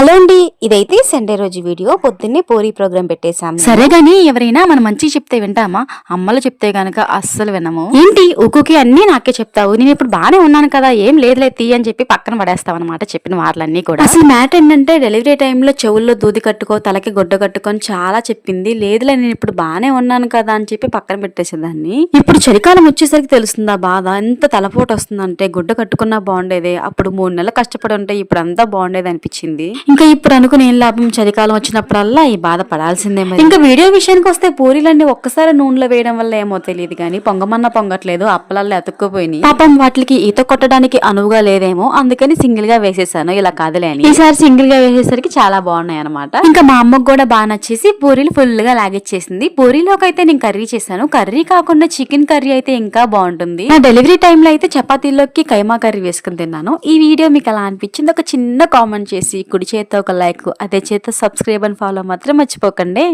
Hello అండి ఇదైతే Sunday రోజు వీడియో. పొద్దున్నే పూరి ప్రోగ్రామ్ పెట్టేశాం సరే గాని ఎవరైనా మనం మంచి చెప్తే వింటామా? అమ్మలు చెప్తే గనక అస్సలు వినము. ఏంటి? ఊకుకి అన్ని నాకే చెప్తావు. నేను ఇప్పుడు బానే ఉన్నాను కదా ఏం లేదులే తీ అని చెప్పి పక్కన పడేస్తావు అనమాట చెప్పిన వార్లన్నీ కూడా. అసలు మ్యాటర్ ఏంటంటే డెలివరీ టైంలో చెవుల్లో దూది కట్టుకో తలకి గుడ్డ కట్టుకొని చాలా చెప్పింది. లేదులే నేను ఇప్పుడు బానే ఉన్నాను కదా అని చెప్పి పక్కన పెట్టేసేదాన్ని. ఇప్పుడు చలికాలం వచ్చేసరికి తెలుస్తుందా బాధ? ఎంత తలపోటు వస్తుందంటే గుడ్డ కట్టుకున్నా బాగుండేదే. అప్పుడు మూడు నెలలు కష్టపడి ఉంటే ఇప్పుడు అంతా బాగుండేది అనిపించింది. ఇంకా ఇప్పుడు అనుకుని ఏం లాభం? చలికాలం వచ్చినప్పుడల్లా ఈ బాధ పడాల్సిందే మరి. ఇంకా వీడియో విషయానికి వస్తే పూరీలన్నీ ఒక్కసారి నూనెలో వేయడం వల్ల ఏమో తెలియదు కానీ పొంగమన్న పొంగట్లేదు అప్పలల్లో అతుక్కుపోయినాయి. పాపం వాటికి ఈత కొట్టడానికి అనువుగా లేదేమో అందుకని సింగిల్గా వేసేసాను. ఇలా కాదులే అని. ఈసారి సింగిల్గా వేసేసరికి చాలా బాగున్నాయి అనమాట ఇంకా మా అమ్మకు కూడా బాగా నచ్చేసి పూరీలు ఫుల్గా లాగిచ్చేసింది. పూరీలోకి అయితే నేను కర్రీ చేశాను. కర్రీ కాకుండా చికెన్ కర్రీ అయితే ఇంకా బాగుంటుంది. నా డెలివరీ టైంలో అయితే చపాతీలోకి కైమా కర్రీ వేసుకుని తిన్నాను. ఈ వీడియో మీకు ఎలా అనిపించింది? ఒక చిన్న కామెంట్ చేసి కుడి చేత ఒక లైక్ అదే చేత సబ్స్క్రైబ్ అండ్ ఫాలో మాత్రం మర్చిపోకండి.